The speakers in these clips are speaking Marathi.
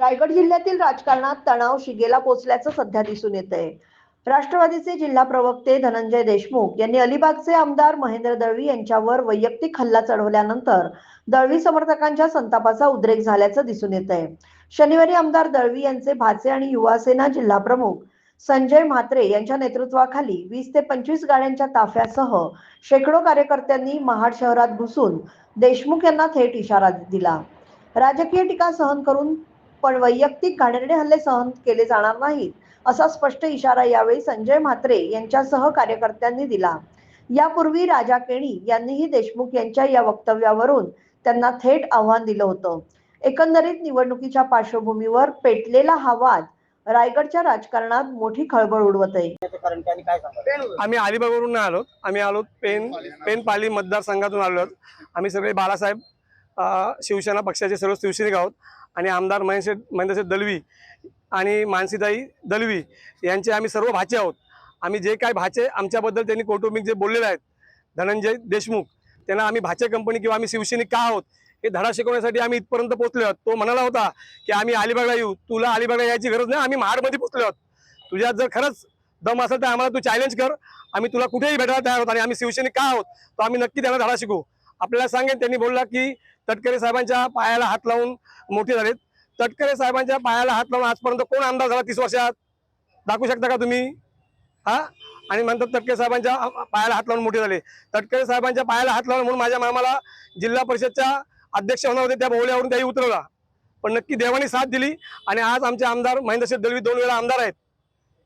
रायगड जिल्ह्यातील राजकारणात तणाव शिगेला पोचल्याचं सध्या दिसून येत आहे राष्ट्रवादीचे जिल्हा प्रवक्ते धनंजय देशमुख यांनी अलिबागचे आमदार महेंद्र दळवी यांच्यावर वैयक्तिक हल्ला चढवल्यानंतर दळवी समर्थकांच्या संतापाचा उद्रेक झाल्याचं दिसून येत आहे शनिवारी आमदार दळवी यांचे भाचे आणि युवासेना जिल्हा प्रमुख संजय म्हात्रे यांच्या नेतृत्वाखाली वीस ते पंचवीस गाड्यांच्या ताफ्यासह शेकडो कार्यकर्त्यांनी महाड शहरात घुसून देशमुख यांना थेट इशारा दिला. राजकीय टीका सहन करून पण वैयक्तिक घाणेरडे हल्ले सहन केले जाणार नाहीत असा स्पष्ट इशारा यावेळी संजय म्हात्रे यांच्यासह कार्यकर्त्यांनी दिला. यापूर्वी राजा केणी यांनीही देशमुख यांच्या या वक्तव्यावरून त्यांना थेट आव्हान दिलं होतं. एकंदरीत निवडणुकीच्या पार्श्वभूमीवर पेटलेला हा वाद रायगडच्या राजकारणात मोठी खळबळ उडवत आहे कारण त्यांनी काय सांगितलं आम्ही अलिबागवरून नाही आलो. आम्ही आलो पेन पेन पाली मतदारसंघातून आलो आम्ही सगळे बाळासाहेब शिवसेना पक्षाचे सर्व शिवसैनिक आहोत. आणि आमदार महेश महेंद्रशेठ दलवी आणि मानसीताई दलवी यांचे आम्ही सर्व भाचे आहोत. आम्ही जे काय भाचे आमच्याबद्दल त्यांनी कौटुंबिक जे बोललेले आहेत धनंजय देशमुख त्यांना आम्ही भाचे कंपनी किंवा आम्ही शिवसैनिक का आहोत हे धडा शिकवण्यासाठी आम्ही इथपर्यंत पोहोचलो आहोत. तो म्हणाला होता की आम्ही अलिबागला येऊ. तुला अलिबागला यायची गरज नाही आम्ही महाडमध्ये पोहोचलो आहोत. तुझ्यात जर खरंच दम असेल तर आम्हाला तू चॅलेंज कर. आम्ही तुला कुठेही भेटायला तयार होत आणि आम्ही शिवसैनिक का आहोत? तो आम्ही नक्की त्यांना धडा शिकू आपल्याला सांगेन त्यांनी बोलला की तटकरे साहेबांच्या पायाला हात लावून मोठे झालेत. तटकरे साहेबांच्या पायाला हात लावून आजपर्यंत कोण आमदार झाला तीस वर्षात? दाखवू शकता का तुम्ही? हा? आणि म्हणतात तटकरे साहेबांच्या पायाला हात लावून मोठे झाले. तटकरे साहेबांच्या पायाला हात लावून म्हणून माझ्या मामाला जिल्हा परिषदच्या अध्यक्ष होणार होते त्या बोहल्यावरून त्याही उतरवला. पण नक्की देवाने साथ दिली आणि आज आमचे आमदार महेंद्रशेठ दळवी दोन वेळा आमदार आहेत.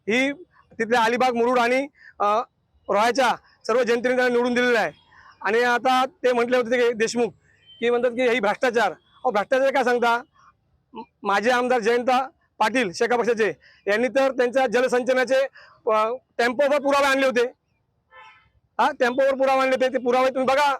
ही तिथल्या अलिबाग मुरुड आणि अं, सर्व जनतेने त्यांना निवडून दिलेलं आहे. आणि आता ते म्हटले होते ते देशमुख. की म्हणतात की हे भ्रष्टाचार. अहो भ्रष्टाचार काय सांगता? माझे आमदार जयंता पाटील शेका पक्षाचे यांनी तर त्यांच्या जलसंचनाचे टेम्पोवर पुरावे आणले होते. हा टेम्पोवर पुरावे आणले होते. ते पुरावे तुम्ही बघा.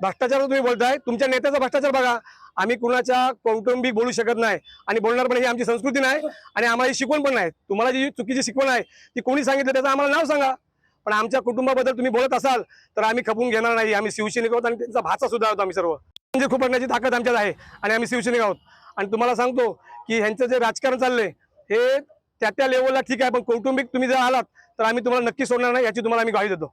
भ्रष्टाचार तुम्ही बोलताय. तुमच्या नेत्याचा भ्रष्टाचार बघा. आम्ही कुणाच्या कौटुंबिक बोलू शकत नाही. आणि बोलणार पण ही आमची संस्कृती नाही. आणि आम्हाला ही शिकवण पण नाही. तुम्हाला जी चुकीची शिकवण आहे ती कोणी सांगितलं त्याचं आम्हाला नाव सांगा. पण आमच्या कुटुंबाबद्दल तुम्ही बोलत असाल तर आम्ही खपून घेणार नाही. आम्ही शिवसैनिक आहोत आणि त्यांचा भाचा सुद्धा होतो आम्ही सर्व. म्हणजे खुपटण्याची ताकद आमच्यात आहे आणि आम्ही शिवसैनिक आहोत. आणि तुम्हाला सांगतो की ह्यांचं जे राजकारण चाललंय हे त्या त्या लेवलला ठीक आहे पण कौटुंबिक तुम्ही जर आलात तर आम्ही तुम्हाला नक्की सोडणार नाही याची तुम्हाला आम्ही ग्वाही देतो.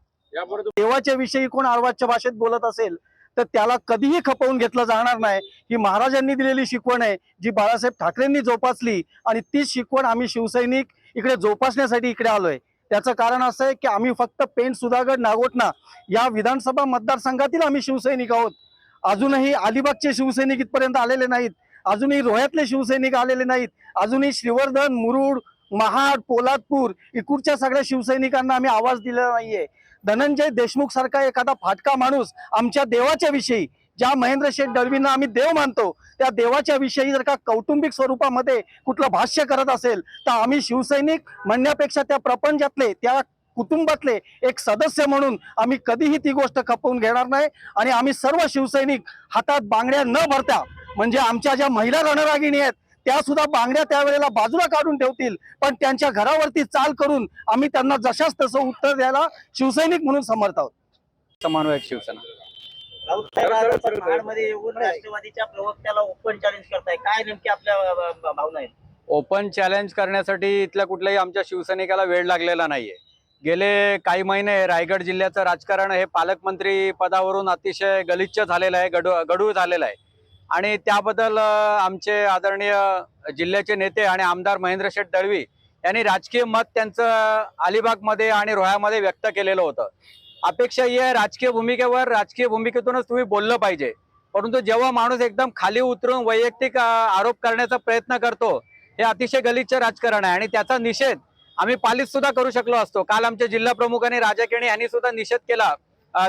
देवाच्या विषयी कोण आरवाच्या भाषेत बोलत असेल तर त्याला कधीही खपवून घेतलं जाणार नाही. ही महाराजांनी दिलेली शिकवण आहे जी बाळासाहेब ठाकरेंनी जोपासली आणि तीच शिकवण आम्ही शिवसैनिक इकडे जोपासण्यासाठी इकडे आलोय. त्याचं कारण असं आहे की आम्ही फक्त पेण सुधागड नागोटणा या विधानसभा मतदारसंघातील आम्ही शिवसैनिक आहोत. अजूनही अलिबागचे शिवसैनिक इथपर्यंत आलेले नाहीत. अजूनही रोह्यातले शिवसैनिक आलेले नाहीत. अजूनही श्रीवर्धन मुरुड महाड पोलादपूर इकडच्या सगळ्या शिवसैनिकांना आम्ही आवाज दिलेला नाहीये. धनंजय देशमुख सारखा एखादा फाटका माणूस आमच्या देवाच्या विषयी ज्या महेंद्र शेठ डळवींना आम्ही देव मानतो त्या देवाच्या विषयी जर का कौटुंबिक स्वरूपामध्ये कुठलं भाष्य करत असेल तर आम्ही शिवसैनिक म्हणण्यापेक्षा त्या प्रपंचातले त्या कुटुंबातले एक सदस्य म्हणून आम्ही कधीही ती गोष्ट खपवून घेणार नाही आणि आम्ही सर्व शिवसैनिक हातात बांगड्या न भरता म्हणजे आमच्या ज्या महिला रणरागिणी आहेत त्या सुद्धा बांगड्या त्यावेळेला बाजूला काढून ठेवतील. पण त्यांच्या घरावरती चाल करून आम्ही त्यांना जशाच तसं उत्तर द्यायला शिवसैनिक म्हणून समर्थ आहोत. समन्वयक शिवसेना. राष्ट्रवादीच्या प्रवक्त्याला ओपन चॅलेंज करताय. काय नेमकी आपल्या अ, ब- भावना आहेत? ओपन चॅलेंज करण्यासाठी इथल्या कुठल्याही आमच्या शिवसैनिकाला वेळ लागलेला नाहीये. गेले काही महिने रायगड जिल्ह्याचं राजकारण हे पालकमंत्री पदावरून अतिशय गलिच्छ झालेलं आहे गडू गडूळ झालेलं आहे. आणि त्याबद्दल आमचे आदरणीय जिल्ह्याचे नेते आणि आमदार महेंद्र शेठ दळवी यांनी राजकीय मत त्यांचं अलिबागमध्ये आणि रोह्यामध्ये व्यक्त केलेलं होतं. अपेक्षा ही आहे राजकीय भूमिकेवर राजकीय भूमिकेतूनच तुम्ही बोललं पाहिजे. परंतु जेव्हा माणूस एकदम खाली उतरून वैयक्तिक आरोप करण्याचा प्रयत्न करतो हे अतिशय गलिच्छ राजकारण आहे आणि त्याचा निषेध आम्ही पालीत सुद्धा करू शकलो असतो. काल आमच्या जिल्हा प्रमुखांनी राजा केणी यांनी सुद्धा निषेध केला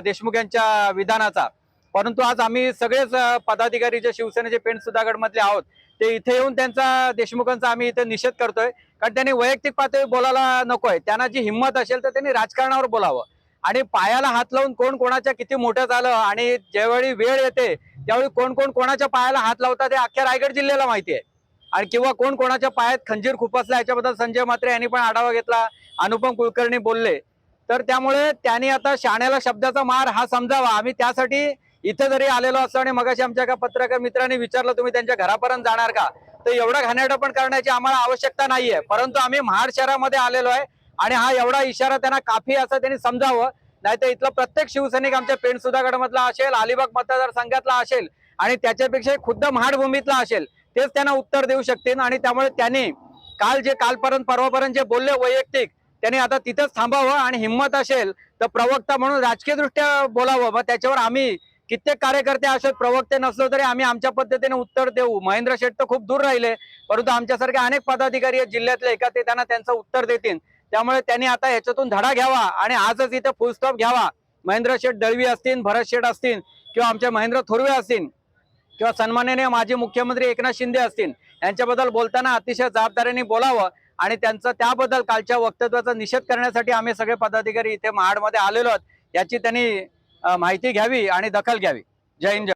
देशमुख यांच्या विधानाचा. परंतु आज आम्ही सगळेच पदाधिकारी जे शिवसेनेचे पेंट सुधागड मधले आहोत ते इथे येऊन त्यांचा देशमुखांचा आम्ही इथे निषेध करतोय. कारण त्यांनी वैयक्तिक पातळी बोलायला नकोय. त्यांना जी हिंमत असेल तर त्यांनी राजकारणावर बोलावं. आणि पायाला हात लावून कोण कोणाच्या किती मोठं झालं आणि ज्यावेळी वेळ येते त्यावेळी कोण कोण कोणाच्या पायाला हात लावतात हे अख्ख्या रायगड जिल्ह्याला माहिती आहे. आणि किंवा कोण कोणाच्या पायात खंजीर खुपसला याच्याबद्दल संजय मात्रे यांनी पण आढावा घेतला अनुपम कुलकर्णी बोलले. तर त्यामुळे त्यांनी आता शाण्याला शब्दाचा मार हा समजावा. आम्ही त्यासाठी इथे जरी आलेलो असतो आणि मगाशी आमच्या एका पत्रकार मित्रांनी विचारलं तुम्ही त्यांच्या घरापर्यंत जाणार का? तर एवढं घाणेरडं पण करण्याची आम्हाला आवश्यकता नाहीये. परंतु आम्ही महाड शहरामध्ये आलेलो आहे आणि हा एवढा इशारा त्यांना काफी असं त्यांनी समजावं. नाही तर इथला प्रत्येक शिवसैनिक आमच्या पेण सुधागडमधला असेल अलिबाग मतदारसंघातला असेल आणि त्याच्यापेक्षा खुद्द महाडभूमीतला असेल. तेच त्यांना उत्तर देऊ शकतील आणि त्यामुळे त्यांनी काल जे कालपर्यंत परवापर्यंत जे बोलले वैयक्तिक त्यांनी आता तिथंच थांबावं आणि हिंमत असेल तर प्रवक्ता म्हणून राजकीयदृष्ट्या बोलावं. मग त्याच्यावर आम्ही कित्येक कार्यकर्ते असे प्रवक्ते नसलो तरी आम्ही आमच्या पद्धतीने उत्तर देऊ. महेंद्र शेठ तर खूप दूर राहिले परंतु आमच्यासारखे अनेक पदाधिकारी आहेत जिल्ह्यातले एका ते त्यांना त्यांचं उत्तर देतील. त्यामुळे त्यांनी आता याच्यातून धडा घ्यावा आणि आजच इथं फुल स्टॉप घ्यावा. महेंद्र शेठ दळवी असतील भरत शेठ असतील किंवा आमच्या महेंद्र थोरवे असतील किंवा सन्माननीय माजी मुख्यमंत्री एकनाथ शिंदे असतील यांच्याबद्दल बोलताना अतिशय जबाबदारीने बोलावं आणि त्यांचं त्याबद्दल कालच्या वक्तव्याचा निषेध करण्यासाठी आम्ही सगळे पदाधिकारी इथे महाडमध्ये आलेलो आहोत याची त्यांनी माहिती घ्यावी आणि दखल घ्यावी. जय हिंद